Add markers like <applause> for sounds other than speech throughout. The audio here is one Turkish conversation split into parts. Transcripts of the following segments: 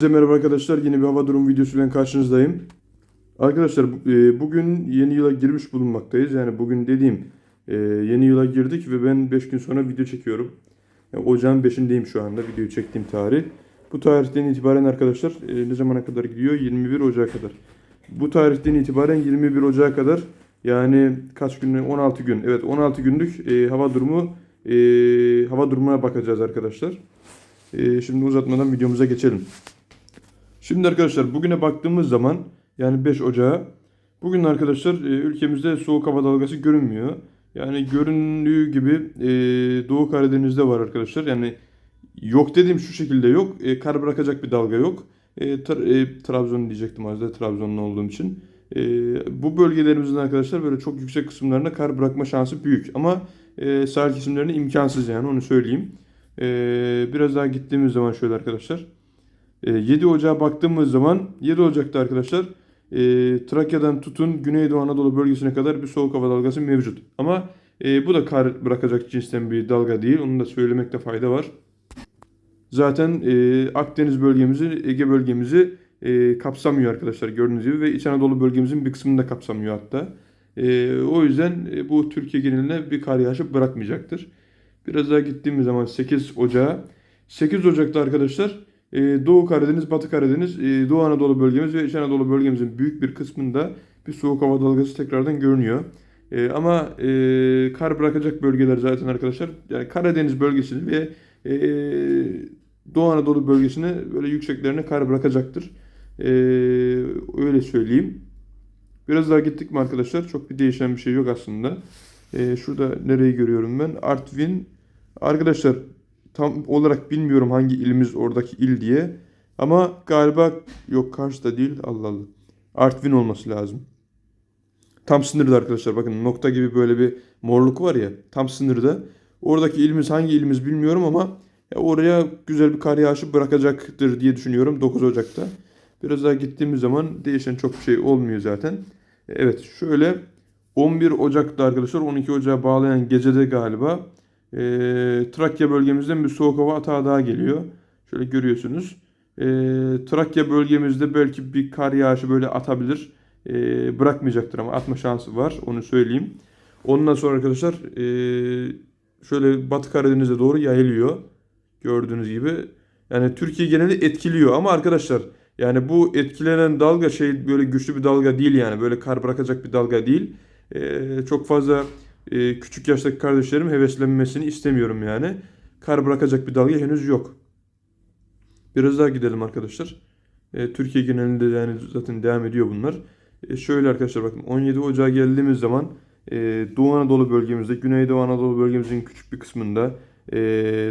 Herkese merhaba arkadaşlar. Yeni bir hava durum videosuyla karşınızdayım. Arkadaşlar e, bugün yeni yıla girmiş bulunmaktayız. Yani bugün dediğim e, yeni yıla girdik ve ben 5 gün sonra video çekiyorum. Yani ocağın 5'indeyim şu anda videoyu çektiğim tarih. Bu tarihten itibaren arkadaşlar e, ne zamana kadar gidiyor? 21 Ocak'a kadar. Bu tarihten itibaren 21 Ocak'a kadar yani kaç gün? 16 gün. Evet 16 günlük e, hava durumu e, hava durumuna bakacağız arkadaşlar. E, şimdi uzatmadan videomuza geçelim. Şimdi arkadaşlar bugüne baktığımız zaman yani 5 Ocağı bugün arkadaşlar e, ülkemizde soğuk hava dalgası görünmüyor. Yani göründüğü gibi e, Doğu Karadeniz'de var arkadaşlar. Yani yok dediğim şu şekilde yok. E, kar bırakacak bir dalga yok. Tra- Trabzon diyecektim az da Trabzonlu olduğum için. Bu bölgelerimizin arkadaşlar böyle çok yüksek kısımlarına kar bırakma şansı büyük. Ama sahil kesimlerine imkansız yani onu söyleyeyim. Biraz daha gittiğimiz zaman şöyle arkadaşlar. E, 7 Ocağa baktığımız zaman 7 Ocak'ta arkadaşlar e, Trakya'dan tutun Güneydoğu Anadolu bölgesine kadar bir soğuk hava dalgası mevcut. Ama e, bu da kar bırakacak cinsten bir dalga değil. Onu da söylemekte fayda var. Zaten e, Akdeniz bölgemizi, Ege bölgemizi e, kapsamıyor arkadaşlar gördüğünüz gibi ve İç Anadolu bölgemizin bir kısmını da kapsamıyor hatta. E, o yüzden e, bu Türkiye geneline bir kar yağışı bırakmayacaktır. Biraz daha gittiğimiz zaman 8 Ocağı. 8 Ocak'ta arkadaşlar Doğu Karadeniz, Batı Karadeniz, e, Doğu Anadolu bölgemiz ve İç Anadolu bölgemizin büyük bir kısmında bir soğuk hava dalgası tekrardan görünüyor. E, ama kar bırakacak bölgeler zaten arkadaşlar yani Karadeniz bölgesini ve Doğu Anadolu bölgesine böyle yükseklerine kar bırakacaktır. Öyle söyleyeyim. Biraz daha gittik mi arkadaşlar? Çok bir değişen bir şey yok aslında. Şurada nereyi görüyorum ben? Artvin. Arkadaşlar tam olarak bilmiyorum hangi ilimiz oradaki il diye. Ama galiba yok Kars'ta değil. Allah Allah. Artvin olması lazım. Tam sınırda arkadaşlar. Bakın nokta gibi böyle bir morluk var ya. Tam sınırda. Oradaki ilimiz hangi ilimiz bilmiyorum ama ya oraya güzel bir kar yağışı bırakacaktır diye düşünüyorum 9 Ocak'ta. Biraz daha gittiğimiz zaman değişen çok bir şey olmuyor zaten. Evet şöyle 11 Ocak'ta arkadaşlar 12 Ocak'a bağlayan gecede galiba e, Trakya bölgemizden bir soğuk hava atağı daha geliyor. Şöyle görüyorsunuz. E, Trakya bölgemizde belki bir kar yağışı böyle atabilir. E, bırakmayacaktır ama atma şansı var onu söyleyeyim. Ondan sonra arkadaşlar e, şöyle Batı Karadeniz'e doğru yayılıyor. Gördüğünüz gibi. Yani Türkiye geneli etkiliyor ama arkadaşlar yani bu etkilenen dalga şey böyle güçlü bir dalga değil yani. Böyle kar bırakacak bir dalga değil. E, çok fazla e, küçük yaştaki kardeşlerim heveslenmesini istemiyorum yani. Kar bırakacak bir dalga henüz yok. Biraz daha gidelim arkadaşlar. E, Türkiye genelinde yani zaten devam ediyor bunlar. E, şöyle arkadaşlar bakın 17 Ocağı geldiğimiz zaman e, Doğu Anadolu bölgemizde, Güneydoğu Anadolu bölgemizin küçük bir kısmında, e,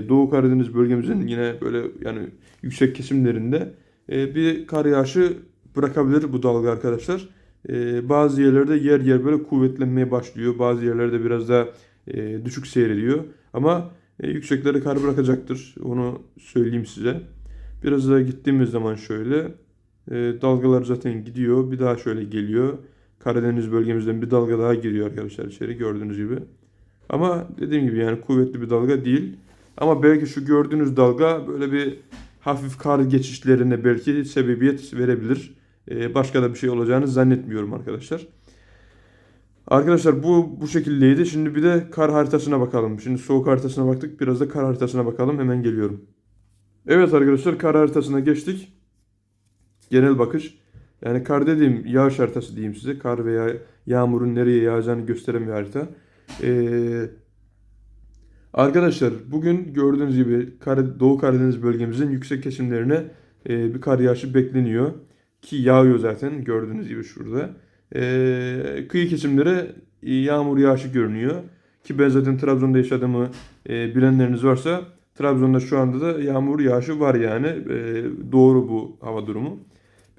Doğu Karadeniz bölgemizin yine böyle yani yüksek kesimlerinde e, bir kar yağışı bırakabilir bu dalga arkadaşlar. E, bazı yerlerde yer yer böyle kuvvetlenmeye başlıyor. Bazı yerlerde biraz daha e, düşük seyrediyor. Ama e, yükseklere kar bırakacaktır. Onu söyleyeyim size. Biraz daha gittiğimiz zaman şöyle e, dalgalar zaten gidiyor. Bir daha şöyle geliyor. Karadeniz bölgemizden bir dalga daha giriyor arkadaşlar içeri gördüğünüz gibi. Ama dediğim gibi yani kuvvetli bir dalga değil. Ama belki şu gördüğünüz dalga böyle bir hafif kar geçişlerine belki sebebiyet verebilir. Ee, başka da bir şey olacağını zannetmiyorum arkadaşlar. Arkadaşlar bu bu şekildeydi. Şimdi bir de kar haritasına bakalım. Şimdi soğuk haritasına baktık. Biraz da kar haritasına bakalım. Hemen geliyorum. Evet arkadaşlar kar haritasına geçtik. Genel bakış. Yani kar dediğim yağış haritası diyeyim size. Kar veya yağmurun nereye yağacağını gösteren bir harita. Ee, arkadaşlar bugün gördüğünüz gibi Doğu Karadeniz bölgemizin yüksek kesimlerine e, bir kar yağışı bekleniyor. Ki yağıyor zaten gördüğünüz gibi şurada. Ee, kıyı kesimlere e, yağmur yağışı görünüyor. Ki ben zaten Trabzon'da yaşadığımı e, bilenleriniz varsa Trabzon'da şu anda da yağmur yağışı var yani. E, doğru bu hava durumu.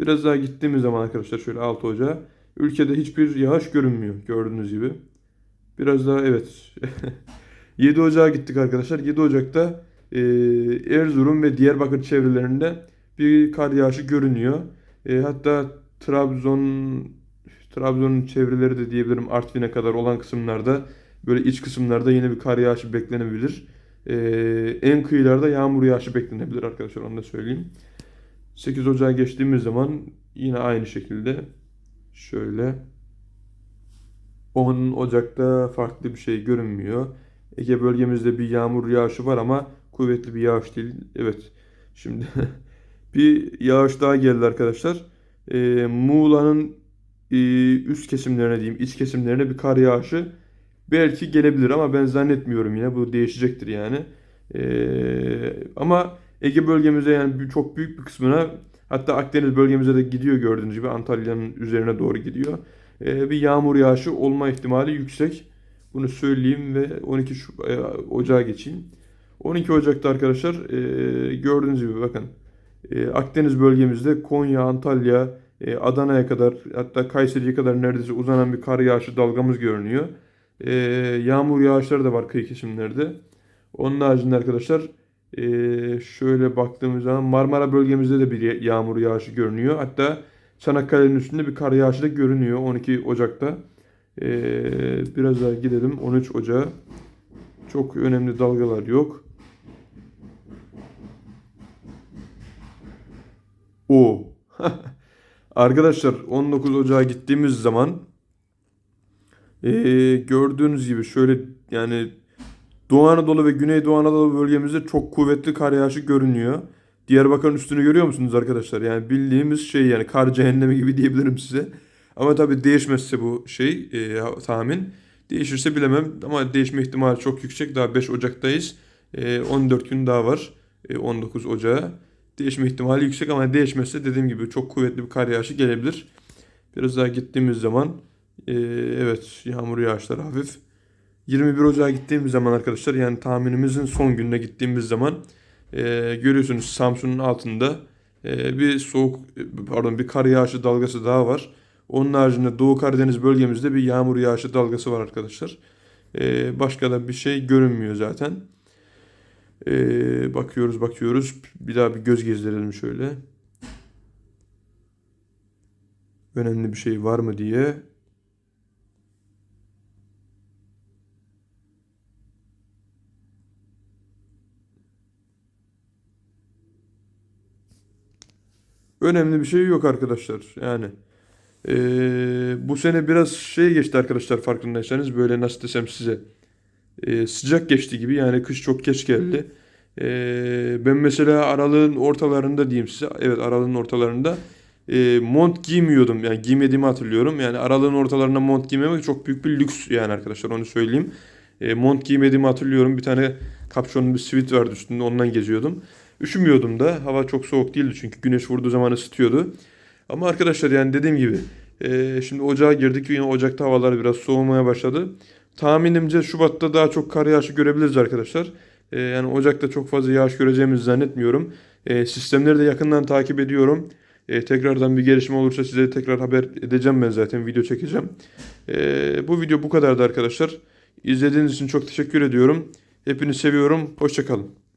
Biraz daha gittiğimiz zaman arkadaşlar şöyle 6 Ocağı ülkede hiçbir yağış görünmüyor gördüğünüz gibi. Biraz daha evet. <laughs> 7 Ocağa gittik arkadaşlar. 7 Ocak'ta e, Erzurum ve Diyarbakır çevrelerinde bir kar yağışı görünüyor. E, hatta Trabzon Trabzon'un çevreleri de diyebilirim Artvin'e kadar olan kısımlarda böyle iç kısımlarda yine bir kar yağışı beklenebilir. E, en kıyılarda yağmur yağışı beklenebilir arkadaşlar onu da söyleyeyim. 8 Ocağı geçtiğimiz zaman yine aynı şekilde şöyle 10 Ocak'ta farklı bir şey görünmüyor. Ege bölgemizde bir yağmur yağışı var ama kuvvetli bir yağış değil. Evet. Şimdi <laughs> bir yağış daha geldi arkadaşlar. Ee, Muğla'nın e, üst kesimlerine diyeyim, iç kesimlerine bir kar yağışı belki gelebilir ama ben zannetmiyorum yine. Bu değişecektir yani. Ee, ama Ege bölgemizde yani çok büyük bir kısmına hatta Akdeniz bölgemize de gidiyor gördüğünüz gibi Antalya'nın üzerine doğru gidiyor. Ee, bir yağmur yağışı olma ihtimali yüksek. Bunu söyleyeyim ve 12 şu, e, Ocağa geçeyim. 12 Ocak'ta arkadaşlar e, gördüğünüz gibi bakın e, Akdeniz bölgemizde Konya, Antalya, e, Adana'ya kadar hatta Kayseri'ye kadar neredeyse uzanan bir kar yağışı dalgamız görünüyor. E, yağmur yağışları da var kıyı kesimlerde. Onun haricinde arkadaşlar e, şöyle baktığımız zaman Marmara bölgemizde de bir yağmur yağışı görünüyor. Hatta Çanakkale'nin üstünde bir kar yağışı da görünüyor 12 Ocak'ta. E, biraz daha gidelim 13 Ocağı. Çok önemli dalgalar yok. O. <laughs> Arkadaşlar 19 Ocağı gittiğimiz zaman eee, gördüğünüz gibi şöyle yani Doğu Anadolu ve Güneydoğu Anadolu bölgemizde çok kuvvetli kar yağışı görünüyor. Diyarbakır'ın üstünü görüyor musunuz arkadaşlar? Yani bildiğimiz şey yani kar cehennemi gibi diyebilirim size. Ama tabii değişmezse bu şey eee, tahmin. Değişirse bilemem ama değişme ihtimali çok yüksek. Daha 5 Ocak'tayız. Eee, 14 gün daha var. Eee, 19 Ocağı. Değişme ihtimali yüksek ama değişmezse dediğim gibi çok kuvvetli bir kar yağışı gelebilir. Biraz daha gittiğimiz zaman eee, evet yağmur yağışları hafif. 21 Ocağı gittiğimiz zaman arkadaşlar yani tahminimizin son gününe gittiğimiz zaman eee, görüyorsunuz Samsun'un altında eee, bir soğuk pardon bir kar yağışı dalgası daha var. Onun haricinde Doğu Karadeniz bölgemizde bir yağmur yağışı dalgası var arkadaşlar. Başka da bir şey görünmüyor zaten. Eee, bakıyoruz bakıyoruz. Bir daha bir göz gezdirelim şöyle. Önemli bir şey var mı diye. Önemli bir şey yok arkadaşlar. Yani eee, bu sene biraz şey geçti arkadaşlar farkındaysanız böyle nasıl desem size Eee, sıcak geçti gibi yani kış çok geç geldi. Eee, ben mesela aralığın ortalarında diyeyim size evet aralığın ortalarında eee, mont giymiyordum yani giymediğimi hatırlıyorum. Yani aralığın ortalarında mont giymemek çok büyük bir lüks yani arkadaşlar onu söyleyeyim. Eee, mont giymediğimi hatırlıyorum. Bir tane kapşonlu bir sivit vardı üstünde ondan geziyordum. Üşümüyordum da. Hava çok soğuk değildi çünkü güneş vurduğu zaman ısıtıyordu. Ama arkadaşlar yani dediğim gibi eee, şimdi ocağa girdik yine ocakta havalar biraz soğumaya başladı. Tahminimce Şubat'ta daha çok kar yağışı görebiliriz arkadaşlar. Eee, yani Ocak'ta çok fazla yağış göreceğimizi zannetmiyorum. Eee, sistemleri de yakından takip ediyorum. Eee, tekrardan bir gelişme olursa size tekrar haber edeceğim ben zaten video çekeceğim. Eee, bu video bu kadardı arkadaşlar. İzlediğiniz için çok teşekkür ediyorum. Hepinizi seviyorum. Hoşçakalın.